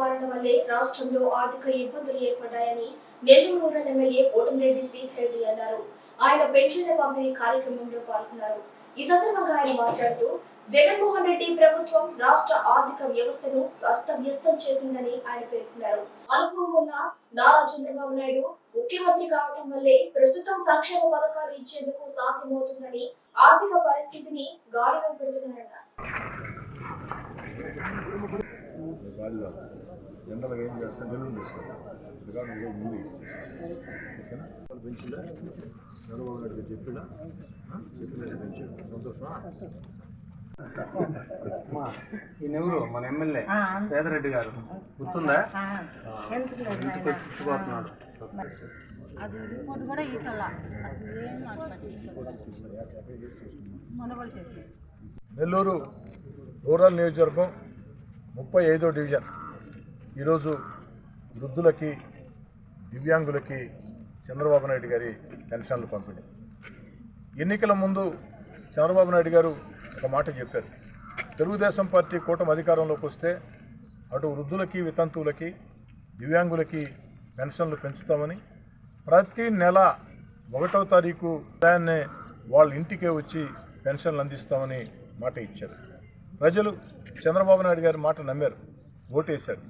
పాలన వల్లే రాష్ట్రంలో ఆర్థిక ఇబ్బందులు ఏర్పడ్డాయని నెల్లూరు రూరల్ ఎమ్మెల్యే కోటమిరెడ్డి శ్రీధర్ రెడ్డి అన్నారు. ఆయన పెన్షన్ల పంపిణీ కార్యక్రమంలో పాల్గొన్నారు. ఈ సందర్భంగా ఆయన మాట్లాడుతూ జగన్మోహన్ రెడ్డి ప్రభుత్వం రాష్ట్ర ఆర్థిక వ్యవస్థను అస్తవ్యస్తం చేసిందని ఆయన పేర్కొన్నారు. అనుభవం ఉన్న నారా చంద్రబాబు నాయుడు ముఖ్యమంత్రి కావటం వల్లే ప్రస్తుతం సంక్షేమ పథకాలు ఇచ్చేందుకు సాధ్యమవుతుందని ఆర్థిక పరిస్థితిని గాడిలో పెడుతున్నారన్నారు గాలిలో జనరల్గా ఏం చేస్తాను అందుకని మీరు ముందు ఓకేనా? పెంచిందా చంద్రబాబు నాయుడు గారు చెప్పినా సంతోషమా? ఈయనెవరు మన ఎమ్మెల్యే సేదరెడ్డి గారు. గుర్తుందా? ఇంటికి వచ్చి ఇచ్చిపోతున్నాడు నెల్లూరు రూరల్ నియోజకవర్గం ముప్పై ఐదో డివిజన్. ఈరోజు వృద్ధులకి దివ్యాంగులకి చంద్రబాబు నాయుడు గారి పెన్షన్లు పంపిణీ. ఎన్నికల ముందు చంద్రబాబు నాయుడు గారు ఒక మాట చెప్పారు. తెలుగుదేశం పార్టీ కూటమి అధికారంలోకి వస్తే అటు వృద్ధులకి వితంతువులకి దివ్యాంగులకి పెన్షన్లు పెంచుతామని ప్రతి నెల ఒకటో తారీఖు దాన్నే వాళ్ళ ఇంటికే వచ్చి పెన్షన్లు అందిస్తామని మాట ఇచ్చారు. ప్రజలు చంద్రబాబు నాయుడు గారి మాట నమ్మారు ఓటేశారు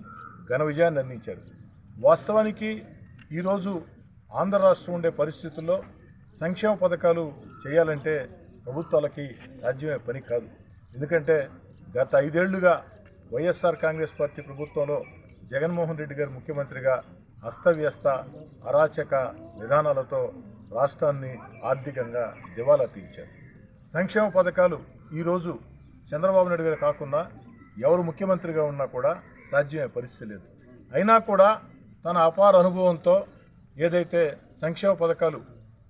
ఘన విజయాన్ని అందించారు. వాస్తవానికి ఈరోజు ఆంధ్ర రాష్ట్రం ఉండే పరిస్థితుల్లో సంక్షేమ పథకాలు చేయాలంటే ప్రభుత్వాలకి సాధ్యమే పని కాదు. ఎందుకంటే గత ఐదేళ్ళుగా వైఎస్ఆర్ కాంగ్రెస్ పార్టీ ప్రభుత్వంలో జగన్మోహన్ రెడ్డి గారు ముఖ్యమంత్రిగా అస్తవ్యస్త అరాచక విధానాలతో రాష్ట్రాన్ని ఆర్థికంగా దివాలా తీర్చారు. సంక్షేమ పథకాలు ఈరోజు చంద్రబాబు నాయుడు గారు కాకుండా ఎవరు ముఖ్యమంత్రిగా ఉన్నా కూడా సాధ్యమయ్యే పరిస్థితి లేదు. అయినా కూడా తన అపార అనుభవంతో ఏదైతే సంక్షేమ పథకాలు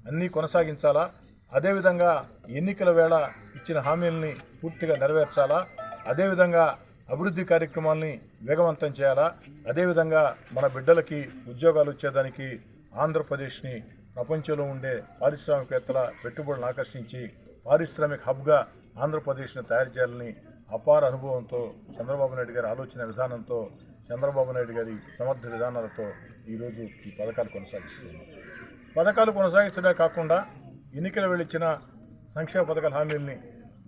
అన్నీ కొనసాగించాలా అదేవిధంగా ఎన్నికల వేళ ఇచ్చిన హామీలని పూర్తిగా నెరవేర్చాలా అదేవిధంగా అభివృద్ధి కార్యక్రమాల్ని వేగవంతం చేయాలా అదేవిధంగా మన బిడ్డలకి ఉద్యోగాలు వచ్చేదానికి ఆంధ్రప్రదేశ్ని ప్రపంచంలో ఉండే పారిశ్రామికవేత్తల పెట్టుబడులను ఆకర్షించి పారిశ్రామిక హబ్గా ఆంధ్రప్రదేశ్ను తయారు చేయాలని అపార అనుభవంతో చంద్రబాబు నాయుడు గారి ఆలోచన విధానంతో చంద్రబాబు నాయుడు గారి సమర్థ విధానాలతో ఈరోజు ఈ పథకాలు కొనసాగిస్తున్నారు పథకాలు కొనసాగించడమే కాకుండా ఎన్నికల వెళ్ళిచ్చిన సంక్షేమ పథకాల హామీల్ని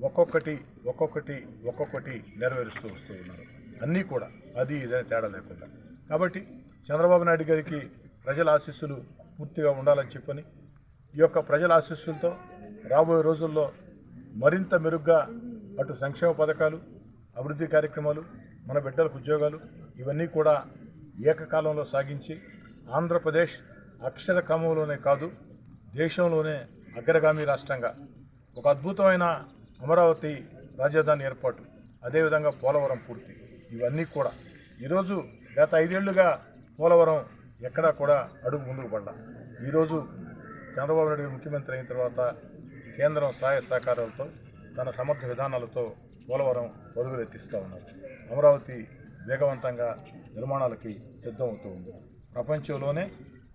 ఒక్కొక్కటి ఒక్కొక్కటి ఒక్కొక్కటి నెరవేరుస్తూ వస్తూ ఉన్నారు. అన్నీ కూడా అది ఇదని తేడా లేకుండా. కాబట్టి చంద్రబాబు నాయుడు గారికి ప్రజల ఆశీస్సులు పూర్తిగా ఉండాలని చెప్పని ఈ యొక్క ప్రజల ఆశీస్సులతో రాబోయే రోజుల్లో మరింత మెరుగ్గా అటు సంక్షేమ పథకాలు అభివృద్ధి కార్యక్రమాలు మన బిడ్డలకు ఉద్యోగాలు ఇవన్నీ కూడా ఏకకాలంలో సాగించి ఆంధ్రప్రదేశ్ అక్షర క్రమంలోనే కాదు దేశంలోనే అగ్రగామి రాష్ట్రంగా ఒక అద్భుతమైన అమరావతి రాజధాని ఏర్పాటు అదేవిధంగా పోలవరం పూర్తి. ఇవన్నీ కూడా. ఈరోజు గత ఐదేళ్ళుగా పోలవరం ఎక్కడా కూడా అడుగు ముందుకు పడ్డా ఈరోజు చంద్రబాబు నాయుడు ముఖ్యమంత్రి అయిన తర్వాత కేంద్రం సహాయ సహకారాలతో తన సమర్థ విధానాలతో పోలవరం పరుగులెత్తిస్తూ ఉన్నారు అమరావతి వేగవంతంగా నిర్మాణాలకి సిద్ధమవుతూ ఉంది. ప్రపంచంలోనే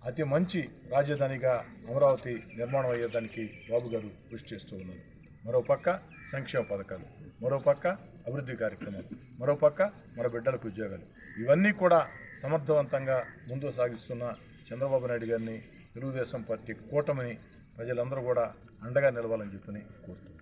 అతి మంచి రాజధానిగా అమరావతి నిర్మాణం అయ్యేదానికి బాబు గారు కృషి చేస్తూ ఉన్నారు. మరోపక్క సంక్షేమ పథకాలు మరోపక్క అభివృద్ధి కార్యక్రమాలు మరోపక్క మన బిడ్డలకు ఉద్యోగాలు. ఇవన్నీ కూడా సమర్థవంతంగా ముందుకు సాగిస్తున్న చంద్రబాబు నాయుడు గారిని తెలుగుదేశం పార్టీ కూటమిని ప్రజలందరూ కూడా అండగా నిలవాలని చెప్పని కోరుతున్నాను.